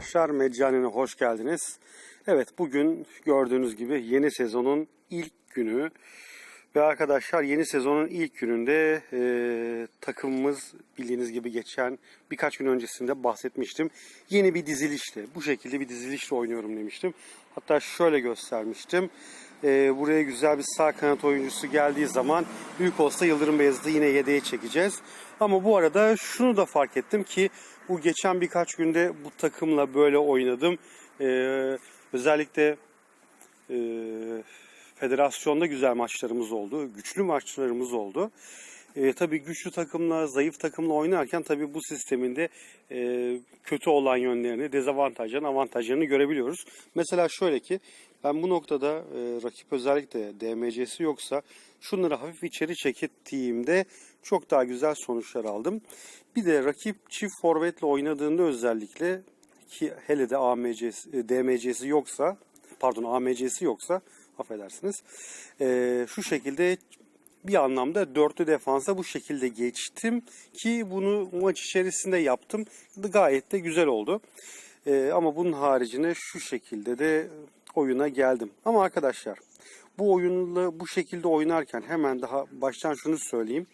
arkadaşlar. Meccanine hoş geldiniz. Evet bugün gördüğünüz gibi yeni sezonun ilk günü. Ve arkadaşlar yeni sezonun ilk gününde e, takımımız bildiğiniz gibi geçen birkaç gün öncesinde bahsetmiştim. Yeni bir dizilişle bu şekilde bir dizilişle oynuyorum demiştim. Hatta şöyle göstermiştim. E, buraya güzel bir sağ kanat oyuncusu geldiği zaman büyük olsa Yıldırım Beyazıt'ı yine yedeğe çekeceğiz. Ama bu arada şunu da fark ettim ki bu geçen birkaç günde bu takımla böyle oynadım. E, özellikle e, federasyonda güzel maçlarımız oldu. Güçlü maçlarımız oldu. E, tabii güçlü takımla, zayıf takımla oynarken tabii bu sisteminde e, kötü olan yönlerini, dezavantajlarını, avantajlarını görebiliyoruz. Mesela şöyle ki ben bu noktada e, rakip özellikle DMC'si yoksa şunları hafif içeri çekettiğimde çok daha güzel sonuçlar aldım. Bir de rakip çift forvetle oynadığında özellikle ki hele de AMC'si, e, DMC'si yoksa pardon AMC'si yoksa affedersiniz. E, şu şekilde bir anlamda dörtlü defansa bu şekilde geçtim ki bunu maç içerisinde yaptım. Gayet de güzel oldu. E, ama bunun haricinde şu şekilde de oyuna geldim. Ama arkadaşlar bu oyunla bu şekilde oynarken hemen daha baştan şunu söyleyeyim.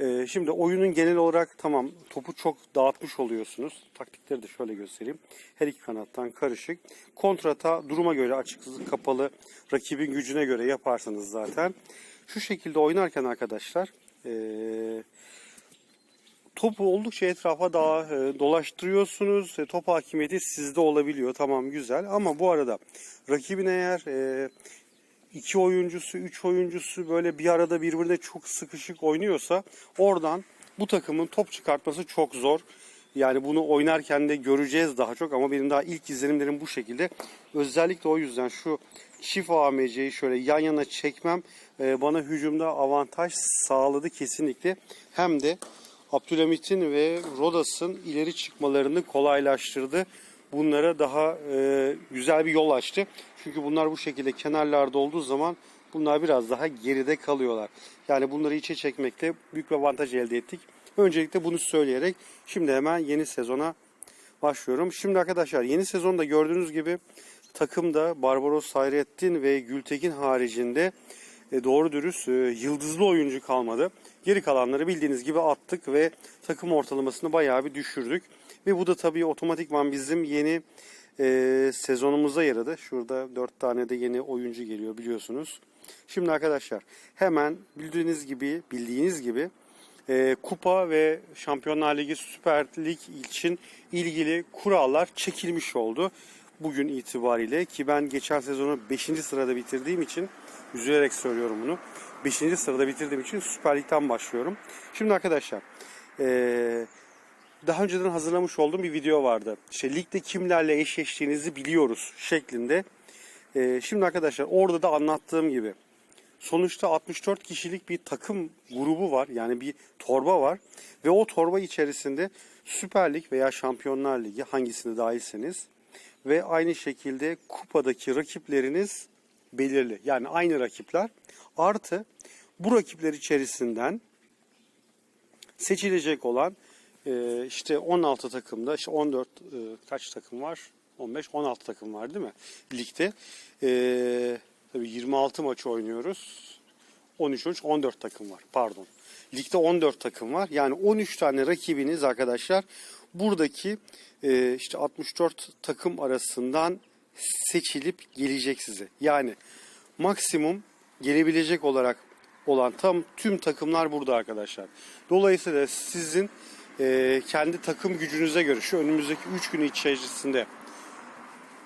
Ee, şimdi oyunun genel olarak tamam topu çok dağıtmış oluyorsunuz. Taktikleri de şöyle göstereyim. Her iki kanattan karışık. Kontrata duruma göre açık kapalı rakibin gücüne göre yaparsanız zaten. Şu şekilde oynarken arkadaşlar ee, topu oldukça etrafa daha e, dolaştırıyorsunuz. E, top hakimiyeti sizde olabiliyor. Tamam güzel ama bu arada rakibin eğer e, iki oyuncusu, üç oyuncusu böyle bir arada birbirine çok sıkışık oynuyorsa oradan bu takımın top çıkartması çok zor. Yani bunu oynarken de göreceğiz daha çok ama benim daha ilk izlenimlerim bu şekilde. Özellikle o yüzden şu çift AMC'yi şöyle yan yana çekmem e, bana hücumda avantaj sağladı kesinlikle. Hem de Abdülhamit'in ve Rodas'ın ileri çıkmalarını kolaylaştırdı. Bunlara daha e, güzel bir yol açtı. Çünkü bunlar bu şekilde kenarlarda olduğu zaman bunlar biraz daha geride kalıyorlar. Yani bunları içe çekmekte büyük bir avantaj elde ettik. Öncelikle bunu söyleyerek şimdi hemen yeni sezona başlıyorum. Şimdi arkadaşlar yeni sezonda gördüğünüz gibi takımda Barbaros Hayrettin ve Gültekin haricinde doğru dürüst e, yıldızlı oyuncu kalmadı. Geri kalanları bildiğiniz gibi attık ve takım ortalamasını bayağı bir düşürdük. Ve bu da tabii otomatikman bizim yeni e, sezonumuza yaradı. Şurada 4 tane de yeni oyuncu geliyor biliyorsunuz. Şimdi arkadaşlar hemen bildiğiniz gibi bildiğiniz gibi e, kupa ve Şampiyonlar Ligi Süper Lig için ilgili kurallar çekilmiş oldu. Bugün itibariyle ki ben geçen sezonu 5. sırada bitirdiğim için üzülerek söylüyorum bunu. 5. sırada bitirdiğim için Süper Lig'den başlıyorum. Şimdi arkadaşlar eee daha önceden hazırlamış olduğum bir video vardı. İşte ligde kimlerle eşleştiğinizi biliyoruz şeklinde. Ee, şimdi arkadaşlar orada da anlattığım gibi sonuçta 64 kişilik bir takım grubu var. Yani bir torba var. Ve o torba içerisinde Süper Lig veya Şampiyonlar Ligi hangisini dahilseniz ve aynı şekilde kupadaki rakipleriniz belirli. Yani aynı rakipler. Artı bu rakipler içerisinden seçilecek olan e, işte 16 takımda işte 14 e, kaç takım var? 15 16 takım var değil mi? Ligde. E, tabii 26 maç oynuyoruz. 13 13 14 takım var. Pardon. Ligde 14 takım var. Yani 13 tane rakibiniz arkadaşlar buradaki e, işte 64 takım arasından seçilip gelecek size. Yani maksimum gelebilecek olarak olan tam tüm takımlar burada arkadaşlar. Dolayısıyla sizin e, kendi takım gücünüze göre şu önümüzdeki 3 gün içerisinde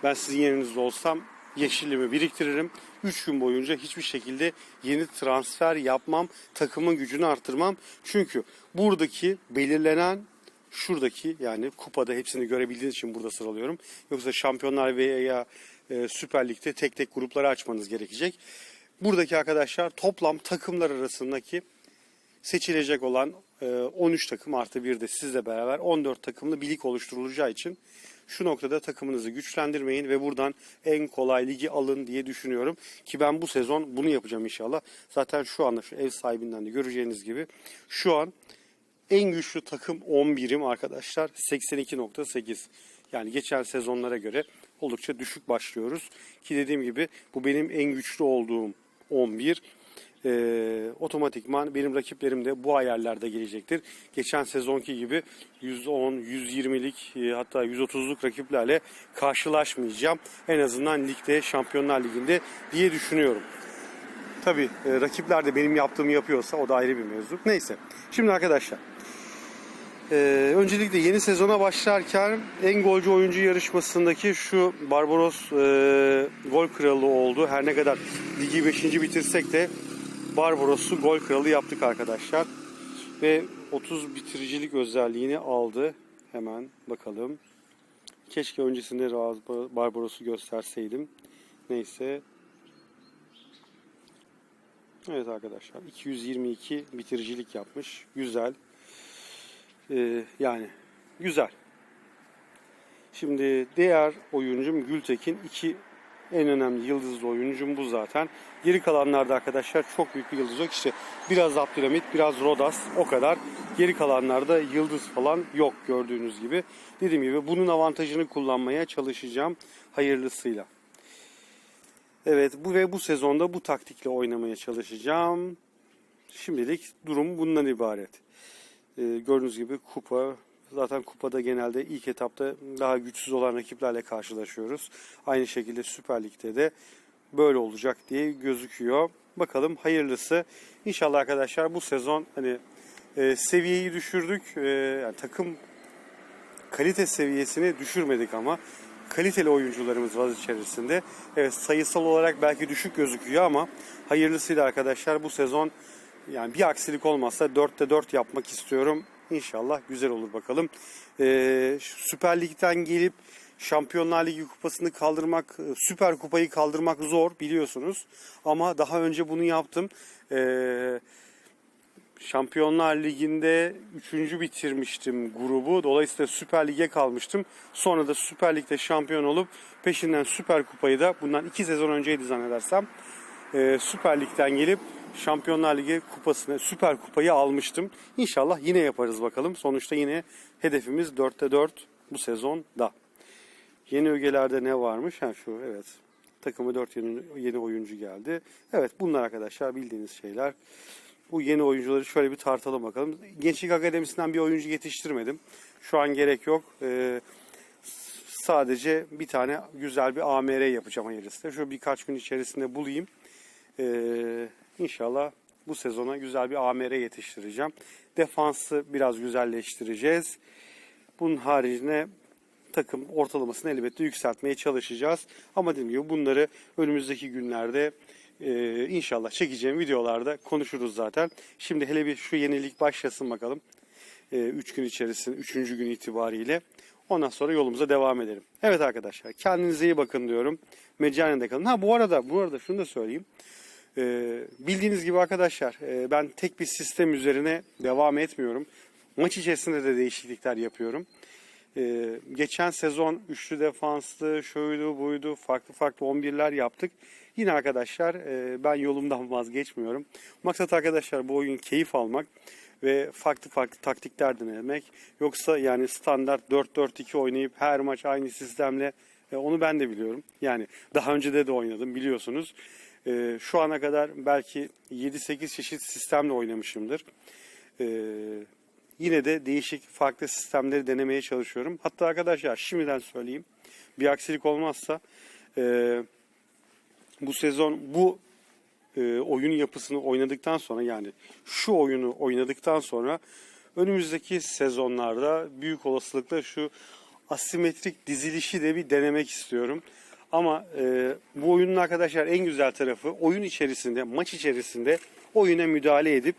ben sizin yerinizde olsam yeşilimi biriktiririm. 3 gün boyunca hiçbir şekilde yeni transfer yapmam, takımın gücünü artırmam. Çünkü buradaki belirlenen şuradaki yani kupada hepsini görebildiğiniz için burada sıralıyorum. Yoksa Şampiyonlar veya e, Süper Lig'de tek tek grupları açmanız gerekecek. Buradaki arkadaşlar toplam takımlar arasındaki seçilecek olan 13 takım artı bir de sizle beraber 14 takımlı bir lig oluşturulacağı için şu noktada takımınızı güçlendirmeyin ve buradan en kolay ligi alın diye düşünüyorum. Ki ben bu sezon bunu yapacağım inşallah. Zaten şu anda şu ev sahibinden de göreceğiniz gibi şu an en güçlü takım 11'im arkadaşlar 82.8. Yani geçen sezonlara göre oldukça düşük başlıyoruz. Ki dediğim gibi bu benim en güçlü olduğum 11. Ee, otomatikman benim rakiplerim de bu ayarlarda gelecektir. Geçen sezonki gibi 110, 120'lik e, hatta 130'luk rakiplerle karşılaşmayacağım. En azından ligde, Şampiyonlar Ligi'nde diye düşünüyorum. Tabii e, rakipler de benim yaptığımı yapıyorsa o da ayrı bir mevzu. Neyse. Şimdi arkadaşlar. E, öncelikle yeni sezona başlarken en golcü oyuncu yarışmasındaki şu Barbaros e, gol kralı oldu. Her ne kadar ligi 5. bitirsek de Barbaros'u gol kralı yaptık arkadaşlar. Ve 30 bitiricilik özelliğini aldı. Hemen bakalım. Keşke öncesinde Barbaros'u gösterseydim. Neyse Evet arkadaşlar 222 bitiricilik yapmış. Güzel. Ee, yani güzel. Şimdi diğer oyuncum Gültekin. iki en önemli yıldızlı oyuncum bu zaten. Geri kalanlarda arkadaşlar çok büyük bir yıldız yok. İşte biraz Abdülhamit, biraz Rodas o kadar. Geri kalanlarda yıldız falan yok gördüğünüz gibi. Dediğim gibi bunun avantajını kullanmaya çalışacağım hayırlısıyla. Evet bu ve bu sezonda bu taktikle oynamaya çalışacağım. Şimdilik durum bundan ibaret. Ee, gördüğünüz gibi kupa zaten kupada genelde ilk etapta daha güçsüz olan rakiplerle karşılaşıyoruz. Aynı şekilde Süper Lig'de de böyle olacak diye gözüküyor. Bakalım hayırlısı. İnşallah arkadaşlar bu sezon hani e, seviyeyi düşürdük. E, yani takım kalite seviyesini düşürmedik ama kaliteli oyuncularımız var içerisinde. Evet sayısal olarak belki düşük gözüküyor ama hayırlısıyla arkadaşlar bu sezon yani bir aksilik olmazsa 4'te 4 yapmak istiyorum. İnşallah güzel olur bakalım. Ee, Süper Lig'den gelip Şampiyonlar Ligi kupasını kaldırmak, Süper Kupayı kaldırmak zor biliyorsunuz. Ama daha önce bunu yaptım. Ee, Şampiyonlar Ligi'nde 3. bitirmiştim grubu. Dolayısıyla Süper Lig'e kalmıştım. Sonra da Süper Lig'de şampiyon olup peşinden Süper Kupayı da bundan 2 sezon önceydi zannedersem. e, Süper Lig'den gelip Şampiyonlar Ligi kupasını, Süper Kupayı almıştım. İnşallah yine yaparız bakalım. Sonuçta yine hedefimiz 4'te 4 bu sezonda. Yeni ögelerde ne varmış? Ha şu evet. Takıma 4 yeni, yeni oyuncu geldi. Evet bunlar arkadaşlar bildiğiniz şeyler. Bu yeni oyuncuları şöyle bir tartalım bakalım. Gençlik Akademisi'nden bir oyuncu yetiştirmedim. Şu an gerek yok. Ee, sadece bir tane güzel bir AMR yapacağım hayırlısıyla. Şu birkaç gün içerisinde bulayım. Ee, inşallah bu sezona güzel bir AMR yetiştireceğim. Defansı biraz güzelleştireceğiz. Bunun haricinde takım ortalamasını elbette yükseltmeye çalışacağız. Ama dediğim gibi bunları önümüzdeki günlerde e, inşallah çekeceğim videolarda konuşuruz zaten. Şimdi hele bir şu yenilik başlasın bakalım. 3 gün içerisinde 3. gün itibariyle. Ondan sonra yolumuza devam edelim. Evet arkadaşlar kendinize iyi bakın diyorum. Meccanede kalın. Ha bu arada bu arada şunu da söyleyeyim. Ee, bildiğiniz gibi arkadaşlar e, ben tek bir sistem üzerine devam etmiyorum. Maç içerisinde de değişiklikler yapıyorum. Ee, geçen sezon üçlü defanslı, şuydu buydu, farklı farklı 11'ler yaptık. Yine arkadaşlar e, ben yolumdan vazgeçmiyorum. Maksat arkadaşlar bu oyun keyif almak ve farklı farklı taktikler denemek. Yoksa yani standart 4-4-2 oynayıp her maç aynı sistemle e, onu ben de biliyorum. Yani daha önce de de oynadım biliyorsunuz. E, şu ana kadar belki 7-8 çeşit sistemle oynamışımdır. E, yine de değişik farklı sistemleri denemeye çalışıyorum. Hatta arkadaşlar şimdiden söyleyeyim. Bir aksilik olmazsa e, bu sezon bu e, oyun yapısını oynadıktan sonra yani şu oyunu oynadıktan sonra önümüzdeki sezonlarda büyük olasılıkla şu asimetrik dizilişi de bir denemek istiyorum. Ama e, bu oyunun arkadaşlar en güzel tarafı oyun içerisinde, maç içerisinde oyuna müdahale edip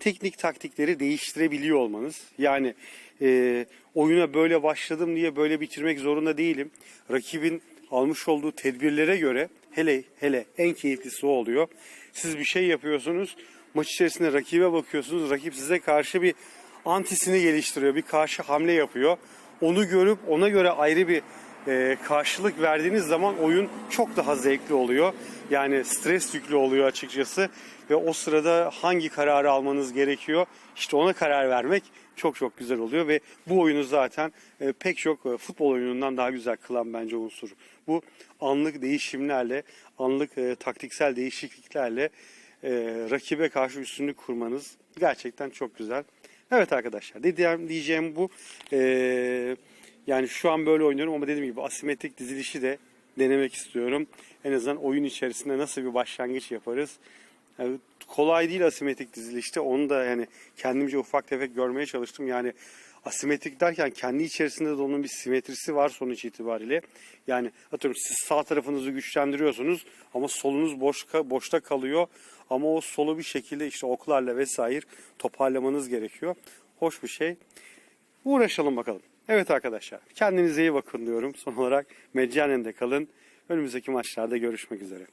teknik taktikleri değiştirebiliyor olmanız. Yani e, oyuna böyle başladım diye böyle bitirmek zorunda değilim. Rakibin almış olduğu tedbirlere göre hele hele en keyiflisi o oluyor. Siz bir şey yapıyorsunuz, maç içerisinde rakibe bakıyorsunuz. Rakip size karşı bir antisini geliştiriyor, bir karşı hamle yapıyor. Onu görüp ona göre ayrı bir e, karşılık verdiğiniz zaman oyun çok daha zevkli oluyor. Yani stres yüklü oluyor açıkçası ve o sırada hangi kararı almanız gerekiyor işte ona karar vermek çok çok güzel oluyor ve bu oyunu zaten e, pek çok e, futbol oyunundan daha güzel kılan bence unsur. Bu anlık değişimlerle, anlık e, taktiksel değişikliklerle e, rakibe karşı üstünlük kurmanız gerçekten çok güzel. Evet arkadaşlar diyeceğim bu. E, yani şu an böyle oynuyorum ama dediğim gibi asimetrik dizilişi de denemek istiyorum. En azından oyun içerisinde nasıl bir başlangıç yaparız. Yani kolay değil asimetrik dizilişte. Onu da yani kendimce ufak tefek görmeye çalıştım. Yani asimetrik derken kendi içerisinde de onun bir simetrisi var sonuç itibariyle. Yani atıyorum siz sağ tarafınızı güçlendiriyorsunuz ama solunuz boş boşta kalıyor. Ama o solu bir şekilde işte oklarla vesaire toparlamanız gerekiyor. Hoş bir şey. Uğraşalım bakalım. Evet arkadaşlar kendinize iyi bakın diyorum. Son olarak meccanen de kalın. Önümüzdeki maçlarda görüşmek üzere.